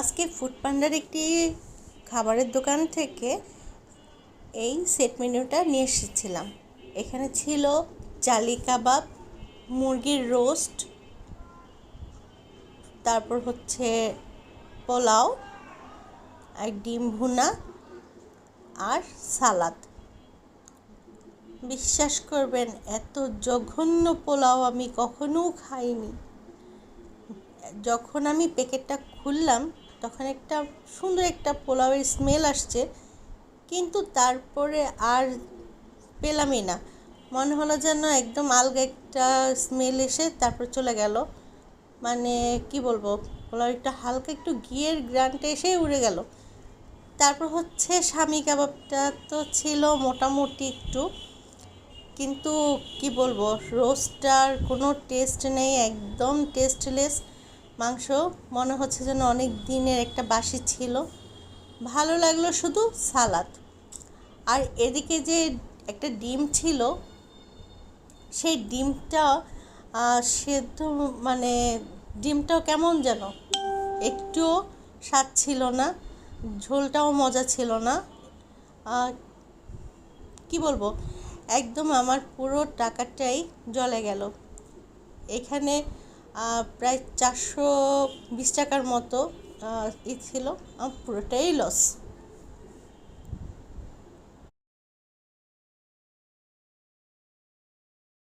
আজকে ফুড পান্ডার একটি খাবারের দোকান থেকে এই সেট মেনুটা নিয়ে এসেছিলাম। এখানে ছিল চালি কাবাব, মুরগির রোস্ট তারপর হচ্ছে পোলাও আর ডিম ভুনা আর সালাদ। বিশ্বাস করবেন, এত জঘন্য পোলাও আমি কখনো খাইনি। যখন আমি প্যাকেটটা খুললাম তখন একটা সুন্দর একটা পোলাওয়ের স্মেল আসছে, কিন্তু তারপরে আর পেলামই না। মনে হলো যেন একদম আলগা একটা স্মেল এসে তারপর চলে গেল। মানে কি বলব পোলাও একটা হালকা একটু ঘিয়ের গ্রানটা এসে উড়ে গেল। তারপর হচ্ছে স্বামী কাবাবটা তো ছিল মোটামুটি একটু, কিন্তু কি বলব রোস্টটার কোনো টেস্ট নেই, একদম টেস্টলেস মাংস, মনে হচ্ছে যেন অনেক দিনের একটা বাসি ছিল। ভালো লাগল শুধু সালাদ। আর এদিকে যে একটা ডিম ছিল, সেই ডিমটা সেদ্ধ মানে ডিমটাও কেমন যেন? একটুও স্বাদ ছিল না, ঝোলটাও মজা ছিল না। কি বলব? একদম আমার পুরো টাকাটাই জলে গেল। এখানে প্রায় চারশো বিশ টাকার মতো ই ছিল আমার পুরোটাই লস